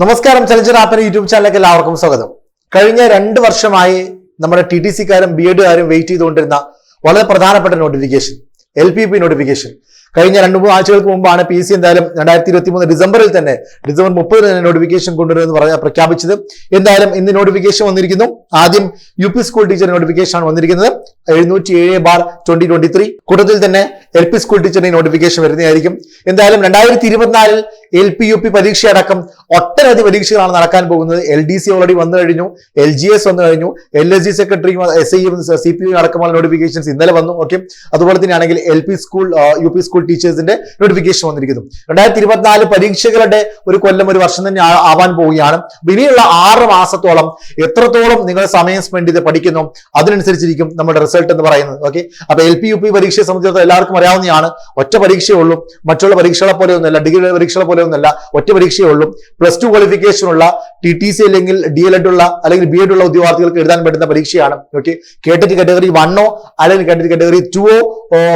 നമസ്കാരം ചലഞ്ചർ ആപ്പിന് യൂട്യൂബ് ചാനലിലേക്ക് എല്ലാവർക്കും സ്വാഗതം. കഴിഞ്ഞ രണ്ട് വർഷമായി നമ്മുടെ ടി ടി സിക്കാരും ബി എഡുകാരും വെയിറ്റ് ചെയ്തുകൊണ്ടിരുന്ന വളരെ പ്രധാനപ്പെട്ട notification L P P notification കഴിഞ്ഞ രണ്ട് മൂന്ന് ആഴ്ചകൾക്ക് മുമ്പാണ് പി സി എന്തായാലും രണ്ടായിരത്തി ഇരുപത്തി മൂന്ന് ഡിസംബറിൽ തന്നെ ഡിസംബർ മുപ്പതിന് തന്നെ നോട്ടിഫിക്കേഷൻ കൊണ്ടുവരുമെന്ന് പറഞ്ഞ പ്രഖ്യാപിച്ചത്. എന്തായാലും ഇന്ന് നോട്ടിഫിക്കേഷൻ വന്നിരിക്കുന്നു. ആദ്യം U P school teacher notification ആണ് വന്നിരിക്കുന്നത്. എഴുന്നൂറ്റി ഏഴ് ബാർ ട്വന്റി ട്വന്റി ത്രീ കൂട്ടത്തിൽ തന്നെ എൽ പി സ്കൂൾ ടീച്ചറിന്റെ നോട്ടിഫിക്കേഷൻ വരുന്നതായിരിക്കും. എന്തായാലും രണ്ടായിരത്തി ഇരുപത്തിനാലിൽ എൽ പി യു പി പരീക്ഷ അടക്കം ഒട്ടനവധി പരീക്ഷകളാണ് നടക്കാൻ പോകുന്നത്. എൽ ഡി സി ഓൾറെഡി വന്നു കഴിഞ്ഞു. എൽ ജി എസ് വന്നു കഴിഞ്ഞു. L S G secretary S I C P U അടക്കമുള്ള നോട്ടിഫിക്കേഷൻസ് ഇന്നലെ വന്നു. ഓക്കെ അതുപോലെ തന്നെയാണെങ്കിൽ L P school U P school ടീച്ചേഴ്സിന്റെ notification വന്നിരിക്കുന്നു. രണ്ടായിരത്തി ഇരുപത്തിനാല് പരീക്ഷകളുടെ ഒരു കൊല്ലം ഒരു വർഷം തന്നെ ആവാൻ പോവുകയാണ്. ഇനിയുള്ള ആറ് മാസത്തോളം എത്രത്തോളം നിങ്ങൾ സമയം സ്പെൻഡ് ചെയ്ത് പഠിക്കുന്നു അതിനനുസരിച്ചിരിക്കും നമ്മുടെ റിസൾട്ട് എന്ന് പറയുന്നത്. ഓക്കെ അപ്പൊ എൽ പി യു പി പരീക്ഷയെ സംബന്ധിച്ചിടത്തോളം എല്ലാവർക്കും അറിയാവുന്നതാണ്. ഒറ്റ പരീക്ഷയേ ഉള്ളൂ. മറ്റുള്ള പരീക്ഷകളെ പോലെ ഒന്നുമല്ല. ഡിഗ്രി പരീക്ഷകളെ പോലെ ഒന്നല്ല ഒറ്റ പരീക്ഷയേ ഉള്ളൂ. പ്ലസ് ടു ക്വാളിഫിക്കേഷൻ ഉള്ള ടി ടി സി അല്ലെങ്കിൽ ഡി എൽ എഡ് ഉള്ള അല്ലെങ്കിൽ ബി എഡ് ഉള്ള ഉദ്യോഗാർത്ഥികൾക്ക് എഴുതാൻ പറ്റുന്ന പരീക്ഷയാണ്. ഓക്കെ കേട്ടറ്റ് കാറ്റഗറി വണ്ണോ അല്ലെങ്കിൽ കേട്ടറ്റ് കാറ്റഗറി ടുവോ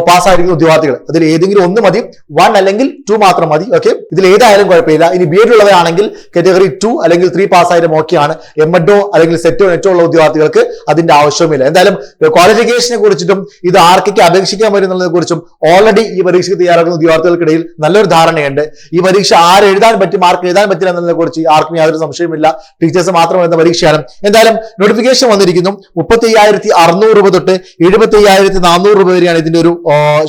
പാസ്സായിരിക്കുന്ന ഉദ്യോഗാർത്ഥികൾ. അതിൽ ഏതെങ്കിലും ഒന്ന് മതി. വൺ അല്ലെങ്കിൽ ടു മാത്രം മതി. ഓക്കെ ഇതിൽ ഏതായാലും കുഴപ്പമില്ല. ഇനി ബി എഡ് ഉള്ളവരാണെങ്കിൽ കാറ്റഗറി ടു അല്ലെങ്കിൽ ത്രീ പാസ്സായാലും ഓക്കെയാണ് എം എഡോ അല്ലെങ്കിൽ സെറ്റോ നെറ്റോ ഉള്ള ഉദ്യോഗാർത്ഥികൾക്ക് അതിന്റെ ആവശ്യവുമില്ല. എന്തായാലും ക്വാളിഫിക്കേഷനെ കുറിച്ചിട്ടും ഇത് ആർക്കൊക്കെ അപേക്ഷിക്കാൻ വരുന്നതിനെ കുറിച്ചും ഓൾറെഡി ഈ പരീക്ഷയ്ക്ക് തയ്യാറാക്കുന്ന ഉദ്യോഗാർത്ഥികൾക്കിടയിൽ നല്ലൊരു ധാരണയുണ്ട്. ഈ പരീക്ഷ ആര് എഴുതാൻ പറ്റും ആർക്ക് എഴുതാൻ പറ്റില്ല എന്നതിനെ കുറിച്ച് ആർക്കും യാതൊരു സംശയമില്ല ടീച്ചേഴ്സ് മാത്രം എഴുതുന്ന പരീക്ഷയാണ്. എന്തായാലും നോട്ടിഫിക്കേഷൻ വന്നിരിക്കുന്നു. മുപ്പത്തി അയ്യായിരത്തി അറുന്നൂറ് രൂപ തൊട്ട് എഴുപത്തി അയ്യായിരത്തി നാനൂറ് രൂപ വരെയാണ് ഇതിന്റെ ഒരു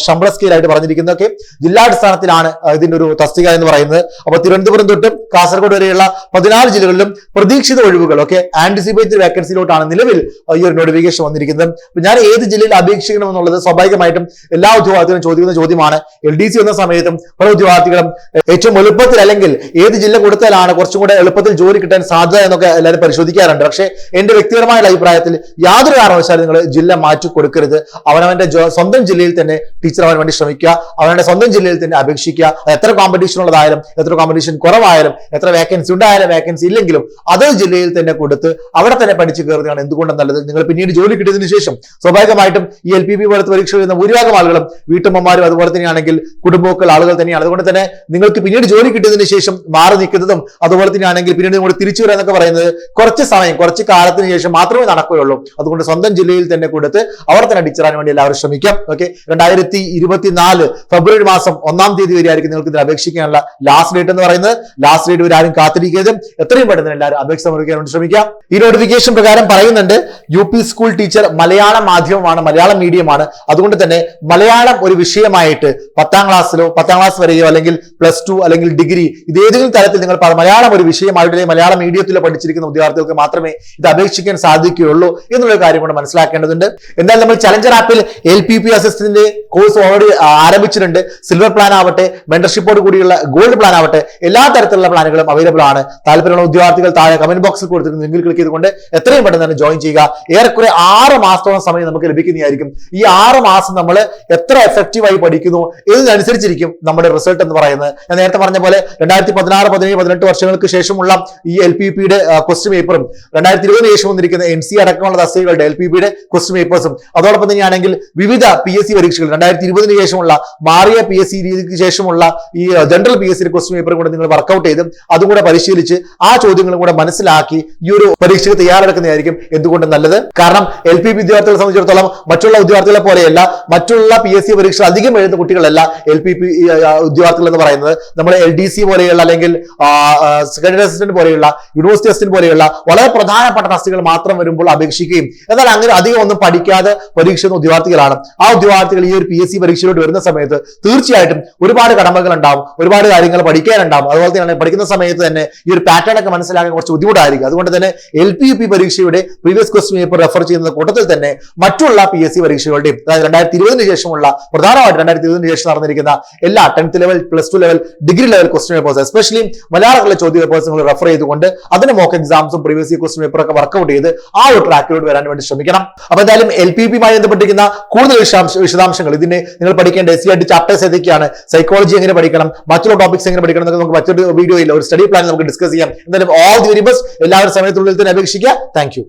ശമ്പള സ്കെയിലായിട്ട് പറഞ്ഞിരിക്കുന്നത്. ഒക്കെ ജില്ലാടിസ്ഥാനത്തിലാണ് ഇതിന്റെ ഒരു തസ്തിക എന്ന് പറയുന്നത്. അപ്പൊ തിരുവനന്തപുരം തൊട്ട് കാസർഗോഡ് വരെയുള്ള പതിനാല് ജില്ലകളിലും പ്രതീക്ഷിത ഒഴിവുകൾ ഒക്കെ ആന്റിസിപ്പേറ്റഡ് വേക്കൻസിയിലോട്ടാണ് നിലവിൽ ഈ ഒരു നോട്ടിഫിക്കേഷൻ വന്നിരിക്കുന്നത്. ഞാൻ ഏത് ജില്ലയിൽ അപേക്ഷിക്കണം എന്നുള്ളത് സ്വാഭാവികമായിട്ടും എല്ലാ ഉദ്യോഗാർത്ഥികളും ചോദിക്കുന്ന ചോദ്യമാണ്. എൽ ഡി സി വന്ന സമയത്തും പല ഉദ്യോഗാർത്ഥികളും ഏറ്റവും എളുപ്പത്തിൽ അല്ലെങ്കിൽ ഏത് ജില്ല കൊടുത്താലാണ് കുറച്ചും കൂടെ എളുപ്പത്തിൽ ജോലി കിട്ടാൻ സാധ്യത എന്നൊക്കെ എല്ലാവരും പരിശോധിക്കാറുണ്ട്. പക്ഷേ എന്റെ വ്യക്തിപരമായ അഭിപ്രായത്തിൽ യാതൊരു കാരണവശാലും നിങ്ങൾ ജില്ല മാറ്റി കൊടുക്കരുത്. അവനവന്റെ സ്വന്തം ജില്ലയിൽ തന്നെ ടീച്ചർ അവൻ വേണ്ടി ശ്രമിക്കുക. അവനവന്റെ സ്വന്തം ജില്ലയിൽ തന്നെ അപേക്ഷിക്കുക. എത്ര കോമ്പറ്റീഷൻ ഉള്ളതായാലും എത്ര കോമ്പറ്റീഷൻ കുറവായാലും എത്ര വേക്കൻസി ഉണ്ടായാലും വേക്കൻസി ഇല്ലെങ്കിലും അതേ ജില്ലയിൽ തന്നെ കൊടുത്ത് അവിടെ തന്നെ പഠിച്ചു കയറുന്നതാണ് എന്തുകൊണ്ടും നല്ലത്. നിങ്ങൾ പിന്നീട് ജോലി കിട്ടിയതിനു ശേഷം സ്വാഭാവികമായിട്ടും ഈ എൽ പി പി പോലത്തെ പരീക്ഷ എഴുതുന്ന ഭൂരിഭാഗം ആളുകളും വീട്ടമ്മമാരും അതുപോലെ തന്നെയാണെങ്കിൽ കുടുംബമൊക്കെ ആളുകൾ തന്നെയാണ്. അതുകൊണ്ട് തന്നെ നിങ്ങൾക്ക് പിന്നീട് ജോലി കിട്ടിയതിനു ശേഷം മാറി നിൽക്കുന്നതും അതുപോലെ തന്നെ ആണെങ്കിൽ പിന്നീട് നിങ്ങൾ തിരിച്ചു വരിക എന്നൊക്കെ പറയുന്നത് കുറച്ച് സമയം കുറച്ച് കാലത്തിന് ശേഷം മാത്രമേ നടക്കുകയുള്ളൂ. അതുകൊണ്ട് സ്വന്തം ജില്ലയിൽ തന്നെ കൊടുത്ത് അവർ തന്നെ ടീച്ചറാൻ വേണ്ടി എല്ലാവരും ശ്രമിക്കാം. ഓക്കെ രണ്ടായിരത്തി ഇരുപത്തിനാല് ഫെബ്രുവരി മാസം ഒന്നാം തീയതി വരെ ആയിരിക്കും നിങ്ങൾക്ക് ഇതിൽ അപേക്ഷിക്കാനുള്ള ലാസ്റ്റ് ഡേറ്റ് എന്ന് പറയുന്നത്. ലാസ്റ്റ് ഡേറ്റ് വരെ ആരും കാത്തിരിക്കരുത്. എത്രയും പെട്ടെന്ന് എല്ലാവരും അപേക്ഷ സമർപ്പിക്കാൻ വേണ്ടി ശ്രമിക്കാം. ഈ നോട്ടിഫിക്കേഷൻ പ്രകാരം പറയുന്നുണ്ട് യു പി സ്കൂൾ ടീച്ചർ മലയാള മാധ്യമമാണ് മലയാളം മീഡിയമാണ് അതുകൊണ്ട് തന്നെ മലയാളം ഒരു വിഷയമായിട്ട് പത്താം ക്ലാസ്സിലോ പത്താം ക്ലാസ് വരെയോ അല്ലെങ്കിൽ പ്ലസ് ടു അല്ലെങ്കിൽ ഡിഗ്രി ഇത് ഏതെങ്കിലും തലത്തിൽ നിങ്ങൾ മലയാളം ഒരു വിഷയമായിട്ട് അല്ലെങ്കിൽ മലയാളം മീഡിയത്തിലോ പഠിച്ചിരിക്കുന്ന വിദ്യാർത്ഥികൾക്ക് മാത്രമേ ഇത് അപേക്ഷിക്കാൻ സാധിക്കുകയുള്ളൂ എന്നുള്ള കാര്യം കൂടെ മനസ്സിലാക്കേണ്ടതുണ്ട്. എന്തായാലും നമ്മൾ ചലഞ്ചർ ആപ്പിൽ എൽ പി പി അസിസ്റ്റന്റിന്റെ കോഴ്സ് ഓൾറെഡി ആരംഭിച്ചിട്ടുണ്ട്. സിൽവർ പ്ലാൻ ആവട്ടെ മെന്റർഷിപ്പോട് കൂടിയുള്ള ഗോൾഡ് പ്ലാൻ ആവട്ടെ എല്ലാ തരത്തിലുള്ള പ്ലാനുകളും അവൈലബിൾ ആണ്. താല്പര്യമുള്ള വിദ്യാർത്ഥികൾ താഴെ കമന്റ് ബോക്സിൽ കൊടുത്തിരുന്ന ലിങ്കിൽ ക്ലിക്ക് ചെയ്തുകൊണ്ട് എത്രയും പെട്ടെന്ന് തന്നെ ജോയിൻ ചെയ്യുക. ഏറെക്കുറെ ആറ് മാസത്തോളം സമയം നമുക്ക് ലഭിക്കുന്നതായിരിക്കും. ഈ ആറ് മാസം നമ്മൾ എത്ര എഫക്റ്റീവായി പഠിക്കുന്നു ഇതിനനുസരിച്ചിരിക്കും നമ്മുടെ റിസൾട്ട് എന്ന് പറയുന്നത്. ഞാൻ നേരത്തെ പറഞ്ഞ പോലെ രണ്ടായിരത്തി പതിനാറ് പതിനേഴ് പതിനെട്ട് വർഷങ്ങൾക്ക് ശേഷമുള്ള ഈ എൽ പി പിയുടെ ക്വസ്റ്റ്യൻ പേപ്പറും രണ്ടായിരത്തി ഇരുപതിന് ശേഷം വന്നിരിക്കുന്ന എൻ സി അടക്കമുള്ള തസ്തികകളുടെ എൽ പി പിയുടെ ക്വസ്റ്റ്യൻ പേപ്പേഴ്സും അതോടൊപ്പം തന്നെയാണെങ്കിൽ വിവിധ പി എസ് സി പരീക്ഷകൾ രണ്ടായിരത്തി ഇരുപതിന് ശേഷമുള്ള മാറിയ പി എസ് സി രീതിക്ക് ശേഷമുള്ള ഈ general P S C question പേപ്പറും കൂടെ നിങ്ങൾ വർക്കൗട്ട് ചെയ്ത് അതും കൂടെ പരിശീലിച്ച് ആ ചോദ്യങ്ങളും കൂടെ മനസ്സിലാക്കി ഈ ഒരു പരീക്ഷയ്ക്ക് തയ്യാറെടുക്കുന്നതായിരിക്കും എന്തുകൊണ്ട് നല്ലത്. കാരണം എൽ പി വിദ്യാർത്ഥികളെ സംബന്ധിച്ചിടത്തോളം മറ്റുള്ള വിദ്യാർത്ഥികളെ പോലെയല്ല മറ്റുള്ള പി എസ് സി പരീക്ഷ അധികം എഴുതുന്ന കുട്ടികളല്ല എൽ പി പി ഉദ്യോഗാർത്ഥികൾ എന്ന് പറയുന്നത്. നമ്മൾ എൽ ഡി സി പോലെയുള്ള അല്ലെങ്കിൽ സെക്രട്ടറി അസിസ്റ്റന്റ് പോലെയുള്ള യൂണിവേഴ്സിറ്റി അസിസ്റ്റന്റ് പോലെയുള്ള വളരെ പ്രധാനപ്പെട്ട തസ്തികൾ മാത്രം വരുമ്പോൾ അപേക്ഷിക്കുകയും എന്നാൽ അങ്ങനെ അധികം ഒന്നും പഠിക്കാതെ പരീക്ഷ ഉദ്യോഗാർത്ഥികളാണ്. ആ ഉദ്യോഗാർത്ഥികൾ ഈ ഒരു പി എസ് സി പരീക്ഷയിലോട്ട് വരുന്ന സമയത്ത് തീർച്ചയായിട്ടും ഒരുപാട് കടമകൾ ഉണ്ടാവും ഒരുപാട് കാര്യങ്ങൾ പഠിക്കാനുണ്ടാവും. അതുപോലെ തന്നെ പഠിക്കുന്ന സമയത്ത് തന്നെ ഈ ഒരു പാറ്റേൺ ഒക്കെ മനസ്സിലാക്കാൻ കുറച്ച് ബുദ്ധിമുട്ടായിരിക്കും. അതുകൊണ്ട് തന്നെ എൽ പി യു പി പരീക്ഷയുടെ പ്രീവിയസ് ക്വസ്റ്റ്യൻ പേപ്പർ റെഫർ ചെയ്യുന്ന കൂട്ടത്തിൽ തന്നെ മറ്റുള്ള പി എസ് സി പരീക്ഷകളുടെയും അതായത് രണ്ടായിരത്തി ഇരുപതിന് ശേഷമുള്ള പ്രധാനമായിട്ട് രണ്ടായിരത്തി ഇരുപതിന് ശേഷം നടന്നിരിക്കുന്ന എല്ലാ tenth level plus two level degree level question papers especially മലയാളത്തിലെ ചോദ്യ പേപ്പേഴ്സ് നിങ്ങൾ റെഫർ ചെയ്തുകൊണ്ട് അതിന് മോക്ക് എക്സാംസും പ്രീവിയസ് ഇയർ ക്വസ്റ്റ്യൻ പേപ്പർ ഒക്കെ വർക്കൗട്ട് ചെയ്ത് ആ ഒരു ട്രാക്കിലോട്ട് വരാൻ വേണ്ടി ശ്രമിക്കണം. അപ്പൊ എന്തായാലും എൽ പി പിയുമായി ബന്ധപ്പെട്ടിരിക്കുന്ന കൂടുതൽ വിശദാംശ വിശദാംശങ്ങൾ ഇതിന് നിങ്ങൾ പഠിക്കേണ്ട എസ് സി ആയിട്ട് ചാപ്റ്റേഴ്സ് ഏതൊക്കെയാണ് സൈക്കോളജി എങ്ങനെ പഠിക്കണം മറ്റുള്ള ടോപ്പിക്സ് എങ്ങനെ പഠിക്കണം എന്നൊക്കെ നമുക്ക് മറ്റൊരു വീഡിയോയിൽ ഒരു സ്റ്റഡി പ്ലാൻ നമുക്ക് ഡിസ്കസ് ചെയ്യാം. എന്തായാലും ഓൾ ദി വെരി ബെസ്റ്റ് എല്ലാവരും സമയത്തുള്ളിൽ തന്നെ അപേക്ഷിക്കുക. താങ്ക്